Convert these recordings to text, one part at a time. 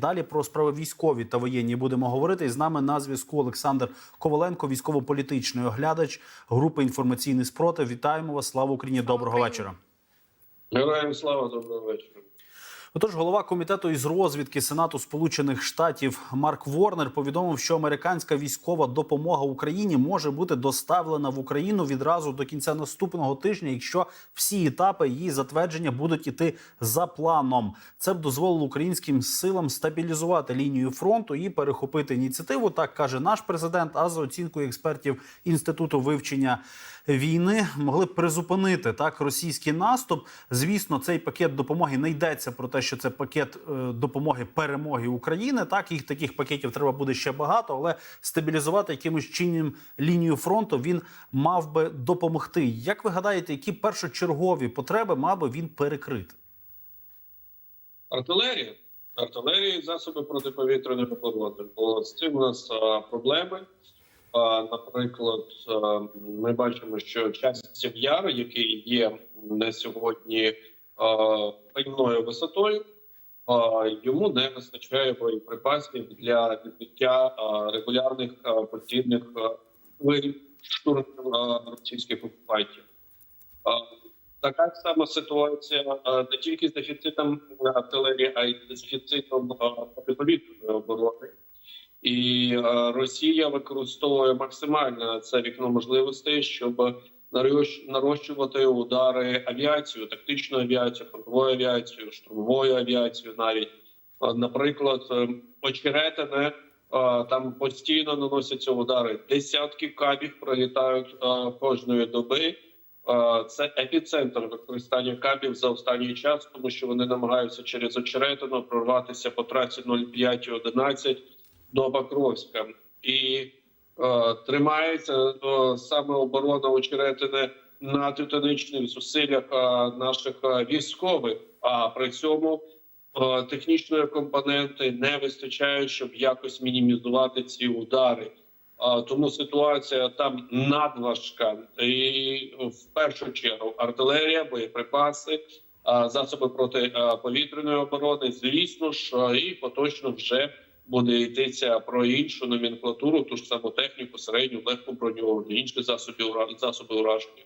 Далі про справи військові та воєнні будемо говорити. І з нами на зв'язку Олександр Коваленко, військово-політичний оглядач групи інформаційний спротив. Вітаємо вас! Слава Україні! Доброго вечора. Героям слава доброго вечора. Отож, голова комітету із розвідки Сенату Сполучених Штатів Марк Ворнер повідомив, що американська військова допомога Україні може бути доставлена в Україну відразу до кінця наступного тижня, якщо всі етапи її затвердження будуть іти за планом. Це б дозволило українським силам стабілізувати лінію фронту і перехопити ініціативу. Так каже наш президент. А за оцінкою експертів інституту вивчення війни могли б призупинити так російський наступ. Звісно, цей пакет допомоги не йдеться про те, що це пакет е, допомоги перемоги України. Так їх таких пакетів треба буде ще багато, але стабілізувати якимось чином лінію фронту він мав би допомогти. Як ви гадаєте, які першочергові потреби мав би він перекрити? Артилерія. Артилерія засоби протиповітряної оборони. Бо з цим у нас проблеми. Наприклад, ми бачимо, що часів яр, який є на сьогодні певною висотою, йому не вистачає боєприпасів для відбиття регулярних а, постійних штурмів російських окупантів. Така сама ситуація не тільки з дефіцитом артилерії, а й з дефіцитом протиповітряної оборони. І Росія використовує максимально це вікно можливостей, щоб нарощувати удари авіацію, тактичну авіацію, фронтовою авіацією, штурмовою авіацією. Навіть наприклад, е, очеретине там постійно наносяться удари. Десятки кабів пролітають кожної доби. Це епіцентр використання кабів за останній час, тому що вони намагаються через очеретину прорватися по трасі 05 і 11 до Покровська. І тримається е, саме оборона очеретини на титанічних зусиллях е, наших е, військових. А при цьому е, технічної компоненти не вистачає, щоб якось мінімізувати ці удари. Тому ситуація там надважка, і в першу чергу артилерія, боєприпаси, засоби протиповітряної оборони. Звісно ж, і поточно вже буде йтися про іншу номенклатуру, ту ж саму техніку, середню, легку броню, інші засоби засоби ураження.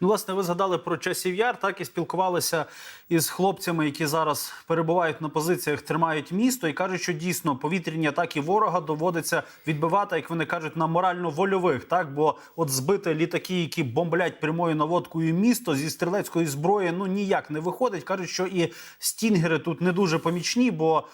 Ну, власне, ви згадали про часів яр, так і спілкувалися із хлопцями, які зараз перебувають на позиціях, тримають місто, і кажуть, що дійсно повітряні атаки ворога доводиться відбивати, як вони кажуть, на морально-вольових. Так, бо от збити літаки, які бомблять прямою наводкою місто зі стрілецької зброї, ну ніяк не виходить. кажуть, що і стінгери тут не дуже помічні, бо.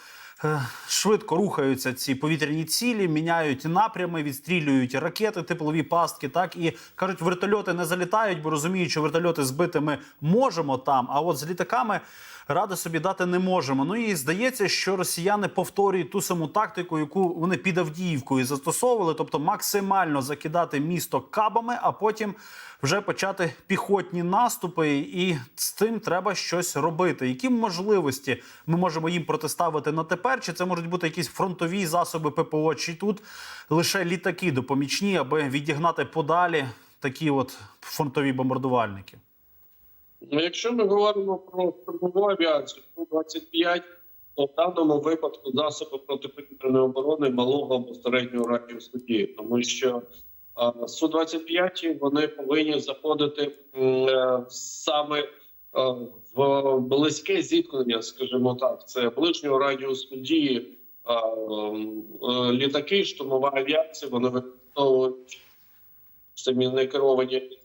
Е, Швидко рухаються ці повітряні цілі, міняють напрями, відстрілюють ракети, теплові пастки. Так і кажуть, вертольоти не залітають, бо розуміють, що вертольоти збити ми можемо там. А от з літаками ради собі дати не можемо. Ну і здається, що росіяни повторюють ту саму тактику, яку вони під Авдіївкою застосовували, тобто максимально закидати місто кабами, а потім вже почати піхотні наступи, і з цим треба щось робити. Які можливості ми можемо їм протиставити на тепер? Чи це можуть бути якісь фронтові засоби ППО, чи тут лише літаки допомічні, аби відігнати подалі такі от фронтові бомбардувальники? Ну, якщо ми говоримо про штурмову авіацію, Су-25, то в даному випадку засоби протиповітряної оборони малого або середнього радіусу дії, тому що а, Су-25 вони повинні заходити е, саме е, в близьке зіткнення, скажімо так, це ближнього радіусу дії. Е, Літаки, штурмова авіація, вони використовують самі некеровані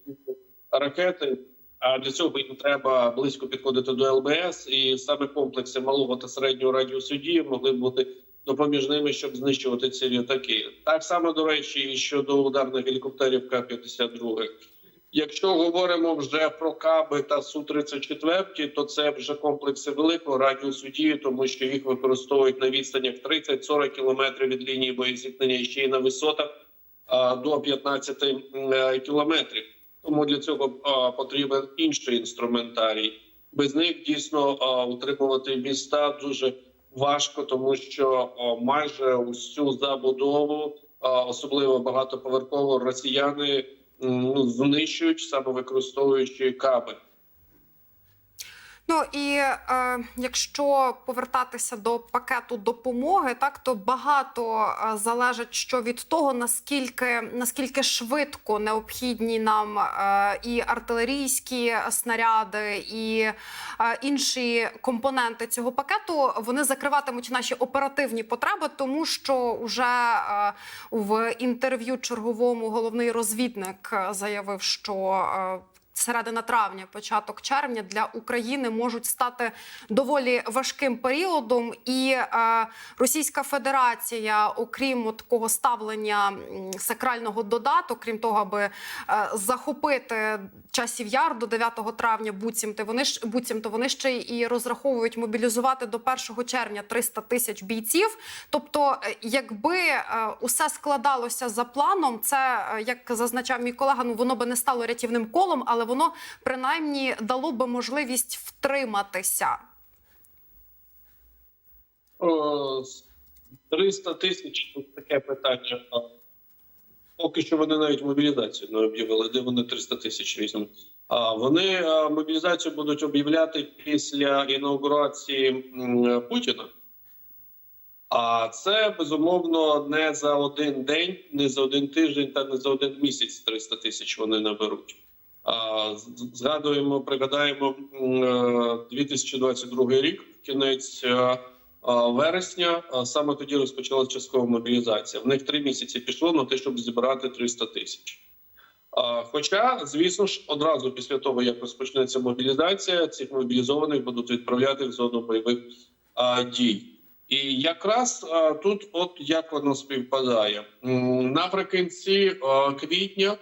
ракети. А для цього їм треба близько підходити до ЛБС, і саме комплекси малого та середнього радіусу дії могли б бути допоміжними, щоб знищувати ці літаки. Так само до речі, і щодо ударних гелікоптерів К-52. Якщо говоримо вже про каби та су 34 то це вже комплекси великого радіусу дії, тому що їх використовують на відстанях 30-40 кілометрів від лінії боєзіткнення і ще й на висотах до 15 кілометрів. Тому для цього потрібен інший інструментарій. Без них дійсно утримувати міста дуже важко, тому що майже усю забудову, особливо багатоповерхову, росіяни ну, знищують саме використовуючи каби. Ну і е, якщо повертатися до пакету допомоги, так то багато е, залежить що від того, наскільки наскільки швидко необхідні нам е, і артилерійські снаряди, і е, інші компоненти цього пакету, вони закриватимуть наші оперативні потреби, тому що вже е, в інтерв'ю черговому головний розвідник е, заявив, що е, середина травня, початок червня для України можуть стати доволі важким періодом, і е, Російська Федерація, окрім такого ставлення сакрального додатку, крім того, аби е, захопити часів яр до 9 травня, буцімто вони ж буцімто вони ще і розраховують мобілізувати до 1 червня 300 тисяч бійців. Тобто, е, якби е, усе складалося за планом, це е, як зазначав мій колега, ну воно би не стало рятівним колом, але воно принаймні дало би можливість втриматися. 300 тисяч тут таке питання. Поки що вони навіть мобілізацію не об'явили. Де вони 300 тисяч візьмуть? А вони мобілізацію будуть об'являти після інаугурації Путіна. А це безумовно не за один день, не за один тиждень та не за один місяць 300 тисяч вони наберуть. Згадуємо, пригадаємо м, е, 2022 рік, кінець е, вересня. Саме тоді розпочалася часткова мобілізація. В них три місяці пішло на те, щоб зібрати 300 тисяч. Хоча, звісно ж, одразу після того, як розпочнеться мобілізація, цих мобілізованих будуть відправляти в зону бойових дій. І якраз тут, от як воно співпадає, наприкінці квітня.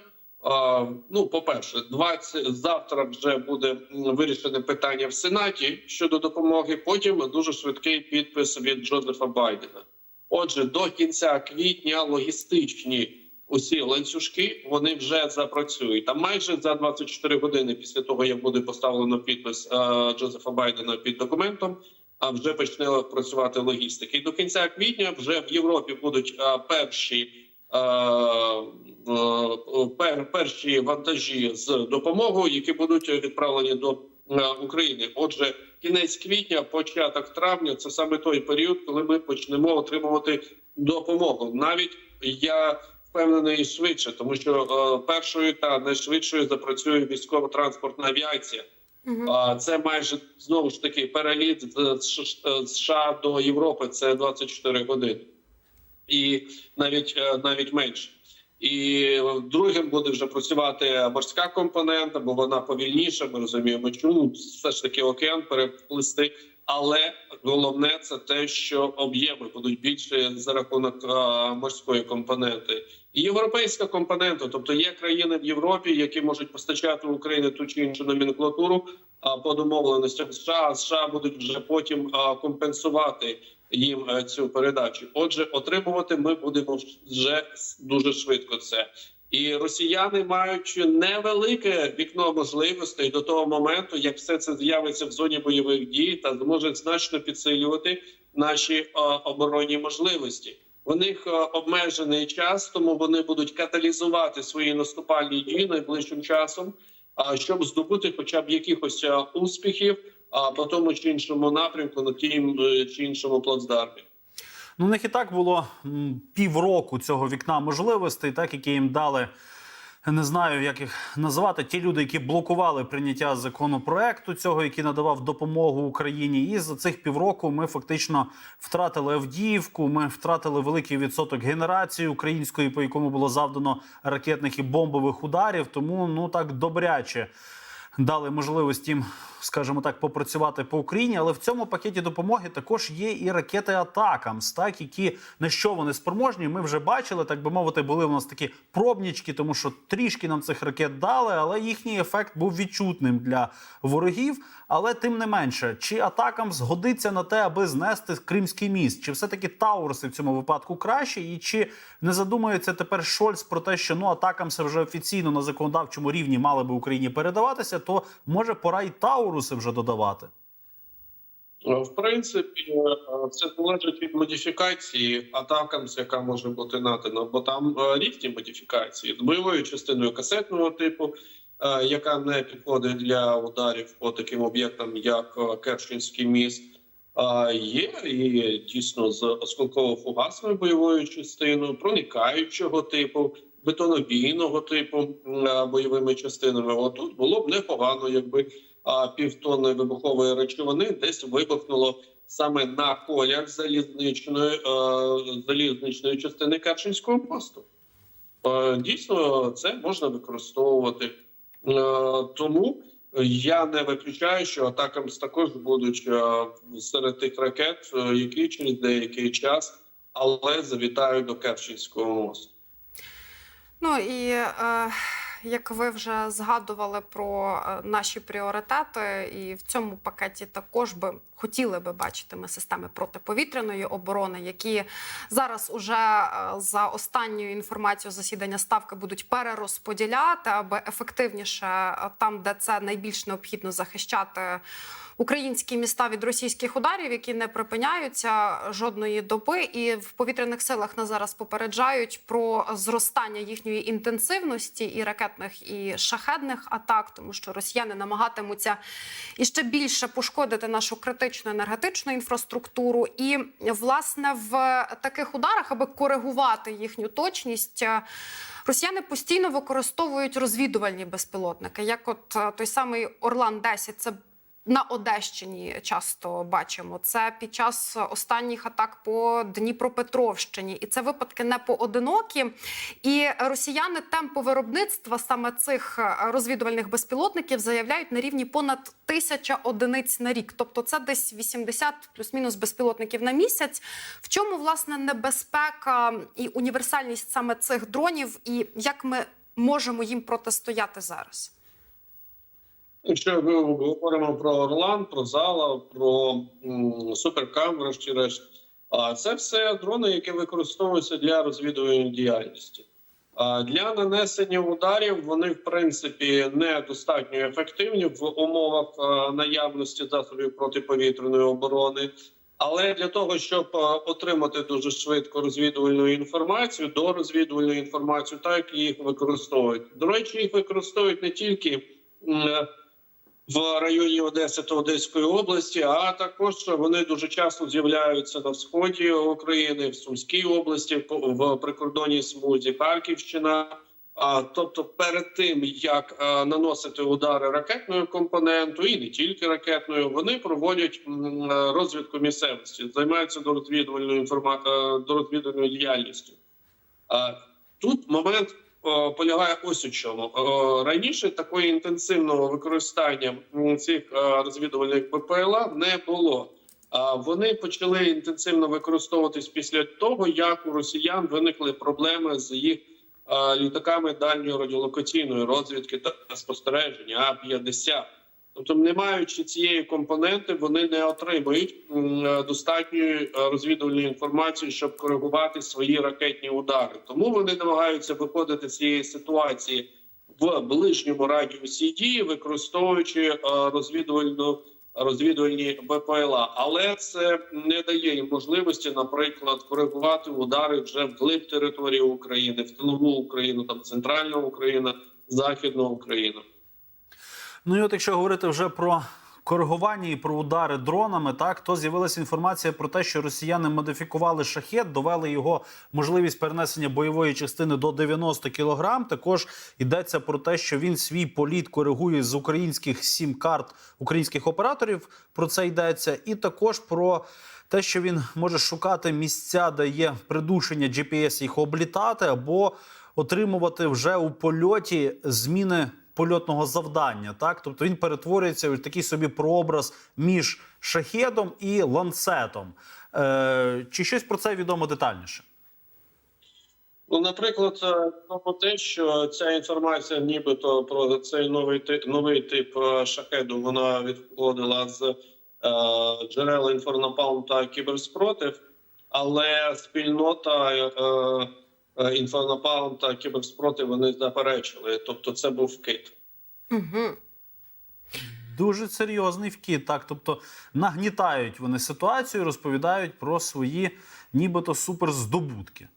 Ну, по-перше, 20, завтра вже буде вирішене питання в Сенаті щодо допомоги. Потім дуже швидкий підпис від Джозефа Байдена. Отже, до кінця квітня логістичні усі ланцюжки вони вже запрацюють. Там майже за 24 години після того, як буде поставлено підпис е, Джозефа Байдена під документом. А вже почне працювати логістика. І до кінця квітня вже в Європі будуть е, перші пер, перші вантажі з допомогою, які будуть відправлені до е, України. Отже, кінець квітня, початок травня це саме той період, коли ми почнемо отримувати допомогу. Навіть я впевнений швидше, тому що е, першою та найшвидшою запрацює військово-транспортна авіація. А це майже знову ж таки переліт з США до Європи. Це 24 години, і навіть е, навіть менше. І другим буде вже працювати морська компонента, бо вона повільніша. Ми розуміємо, чому все ж таки океан переплисти. Але головне це те, що об'єми будуть більше за рахунок морської компоненти. І європейська компонента, тобто є країни в Європі, які можуть постачати в Україну ту чи іншу номенклатуру по домовленостям США. США будуть вже потім компенсувати їм е, цю передачу. Отже, отримувати ми будемо вже дуже швидко це. І росіяни мають невелике вікно можливостей до того моменту, як все це з'явиться в зоні бойових дій, та зможе значно підсилювати наші е, оборонні можливості. У них е, обмежений час, тому вони будуть каталізувати свої наступальні дії найближчим часом, щоб здобути хоча б якихось успіхів а, по тому чи іншому напрямку на тім е, чи іншому плацдармі. Ну, них і так було півроку цього вікна можливостей, так які їм дали. Не знаю, як їх назвати. Ті люди, які блокували прийняття законопроекту цього, який надавав допомогу Україні, і за цих півроку ми фактично втратили Авдіївку. Ми втратили великий відсоток генерації української, по якому було завдано ракетних і бомбових ударів. Тому ну так добряче дали можливість їм, скажімо так, попрацювати по Україні. Але в цьому пакеті допомоги також є і ракети Атакамс, так які на що вони спроможні. Ми вже бачили, так би мовити, були у нас такі пробнічки, тому що трішки нам цих ракет дали, але їхній ефект був відчутним для ворогів. Але тим не менше, чи атакам згодиться на те, аби знести Кримський міст, чи все-таки Таурси в цьому випадку краще, і чи не задумується тепер Шольц про те, що ну атакам вже офіційно на законодавчому рівні мали би Україні передаватися, то може пора й Тауруси вже додавати. Е, В принципі, е, це залежить від модифікації атакамс, яка може бути надана, бо там е, різні модифікації з бойовою частиною касетного типу, е, яка не підходить для ударів по таким об'єктам, як Керченський міст. А є і дійсно з осколково-фугасною бойовою частиною, проникаючого типу, бетонобійного типу бойовими частинами. Отут було б непогано, якби півтонни вибухової речовини десь вибухнуло саме на колях залізничної залізничної частини Керченського мосту. Дійсно, це можна використовувати. Тому я не виключаю, що атакам також будуть серед тих ракет, е, які через деякий час, але завітають до Керченського мосту. Ну і е, як ви вже згадували про е, наші пріоритети, і в цьому пакеті також би хотіли би бачити ми системи протиповітряної оборони, які зараз уже е, за останньою інформацією засідання ставки будуть перерозподіляти, аби ефективніше е, там, де це найбільш необхідно захищати. Українські міста від російських ударів, які не припиняються жодної доби, і в повітряних силах нас зараз попереджають про зростання їхньої інтенсивності і ракетних і шахедних атак, тому що росіяни намагатимуться іще більше пошкодити нашу критичну енергетичну інфраструктуру. І власне в таких ударах, аби коригувати їхню точність. е, Росіяни постійно використовують розвідувальні безпілотники, як от е, той самий Орлан 10 це на Одещині часто бачимо це під час останніх атак по Дніпропетровщині, і це випадки не поодинокі. І росіяни темпу виробництва саме цих е, розвідувальних безпілотників заявляють на рівні понад тисяча одиниць на рік. Тобто, це десь 80 плюс-мінус безпілотників на місяць. В чому власне небезпека і універсальність саме цих дронів, і як ми можемо їм протистояти зараз? Якщо ми говоримо про Орлан, про Зала, про Суперкам, врешті-решт, а це все дрони, які використовуються для розвідувальної діяльності. Для нанесення ударів вони в принципі недостатньо ефективні в умовах наявності засобів протиповітряної оборони. Але для того, щоб отримати дуже швидко розвідувальну інформацію, до розвідувальної інформації, так їх використовують. До речі, їх використовують не тільки в районі Одеси та Одеської області, а також вони дуже часто з'являються на сході України, в Сумській області, в прикордонній смузі Харківщина. А тобто, перед тим як е, наносити удари ракетною компонентою і не тільки ракетною, вони проводять м, е, розвідку місцевості, займаються до розвідувальною інформа... е, до розвідувальною діяльністю. А Тут момент полягає ось у чому раніше такої інтенсивного використання цих е, розвідувальних БПЛА не було. Вони почали інтенсивно використовуватись після того, як у росіян виникли проблеми з їх е, літаками дальньої радіолокаційної розвідки та спостереження А 50 Тобто, не маючи цієї компоненти, вони не отримують е, достатньої е, розвідувальної інформації, щоб коригувати свої ракетні удари. Тому вони намагаються виходити з цієї ситуації в ближньому радіусі дії, використовуючи е, розвідувальну розвідувальні БПЛА. Але це не дає їм можливості, наприклад, коригувати удари вже вглиб території України, в тилову Україну, там центральна Україна, західна Україна. Ну і от якщо говорити вже про коригування і про удари дронами, так то з'явилася інформація про те, що росіяни модифікували шахет, довели його можливість перенесення бойової частини до 90 кілограм. Також йдеться про те, що він свій політ коригує з українських сім карт українських операторів. Про це йдеться, і також про. Те, що він може шукати місця, де є придушення GPS, їх облітати або отримувати вже у польоті зміни польотного завдання. Так, тобто він перетворюється в такий собі прообраз між шахедом і ланцетом. Е, чи щось про це відомо детальніше? Ну, наприклад, е, про те, що ця інформація, нібито про цей новий тип, новий тип е, шахеду, вона відходила з е, джерел інформапалм та кіберспротив, але спільнота е, е, інформапалм та кіберспротив вони заперечили. Тобто, це був вкид. Угу. Дуже серйозний вкид. Так, тобто нагнітають вони ситуацію, розповідають про свої нібито суперздобутки.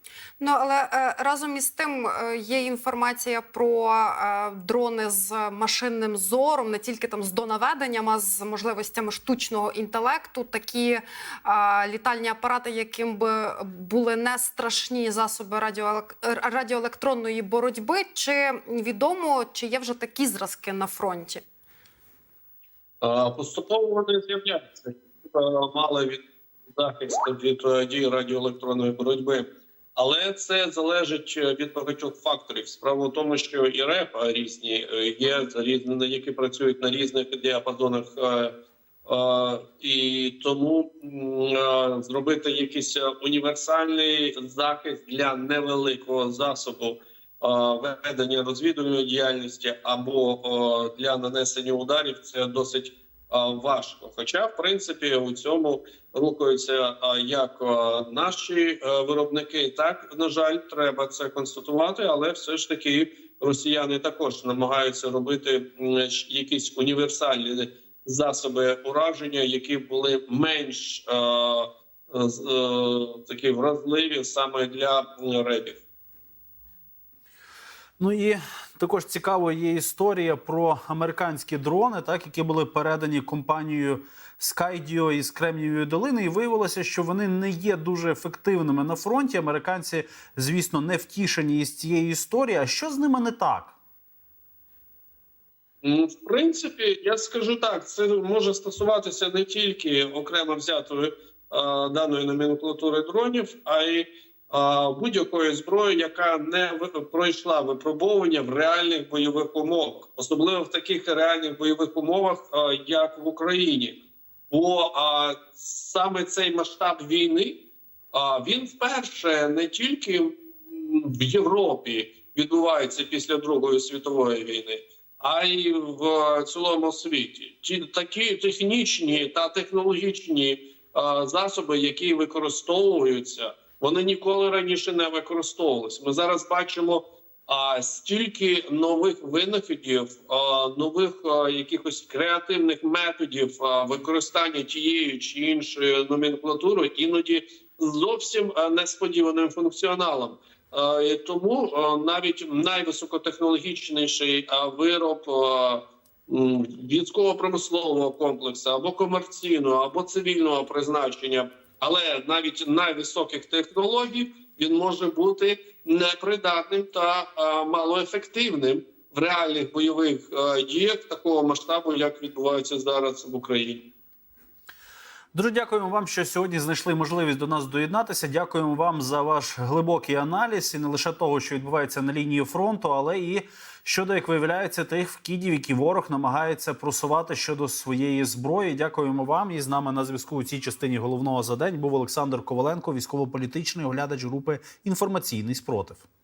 Ну але е, разом із тим е, є інформація про е, дрони з машинним зором, не тільки там з донаведенням, а з можливостями штучного інтелекту. Такі літальні апарати, яким би були не страшні засоби радіоелек... радіоелектронної боротьби. Чи відомо, чи є вже такі зразки на фронті? Поступово вони з'являються. Е, Мали від захисту від е, дій радіоелектронної боротьби. Але це залежить е, від багатьох факторів. Справа в тому, що і РЕП е, різні є різні, які працюють на різних діапазонах, і тому зробити якийсь універсальний захист для невеликого засобу ведення розвідувальної діяльності або е, для нанесення ударів це досить е, важко. Хоча, в принципі, у цьому рухаються е, як е, наші е, виробники, так на жаль, треба це констатувати, але все ж таки росіяни також намагаються робити якісь універсальні засоби ураження, які були менш е, е, такі вразливі саме для ребів. Ну і також цікаво є історія про американські дрони, так які були передані компанією Skydio із Кремнієвої долини, і виявилося, що вони не є дуже ефективними на фронті. Американці, звісно, не втішені із цієї історії. А що з ними не так? Ну, В принципі, я скажу так: це може стосуватися не тільки окремо взятої е, даної номенклатури дронів, а й будь-якої зброї, яка не пройшла випробовування в реальних бойових умовах, особливо в таких реальних бойових умовах, як в Україні. Бо саме цей масштаб війни він вперше не тільки в Європі відбувається після Другої світової війни, а й в цілому світі. Ті такі технічні та технологічні засоби, які використовуються, вони ніколи раніше не використовувалися. Ми зараз бачимо. А стільки нових винаходів, а, нових а, якихось креативних методів а, використання тієї чи іншої номенклатури, іноді зовсім несподіваним функціоналом. А, Тому а, навіть найвисокотехнологічніший а, вироб а, військово-промислового комплексу або комерційного, або цивільного призначення, але навіть найвисоких технологій він може бути непридатним та а, малоефективним в реальних бойових а, діях такого масштабу, як відбувається зараз в Україні. Дуже дякуємо вам, що сьогодні знайшли можливість до нас доєднатися. Дякуємо вам за ваш глибокий аналіз і не лише того, що відбувається на лінії фронту, але і щодо, як виявляється, тих вкидів, які ворог намагається просувати щодо своєї зброї. Дякуємо вам. І з нами на зв'язку у цій частині головного за день був Олександр Коваленко, військово-політичний оглядач групи інформаційний спротив.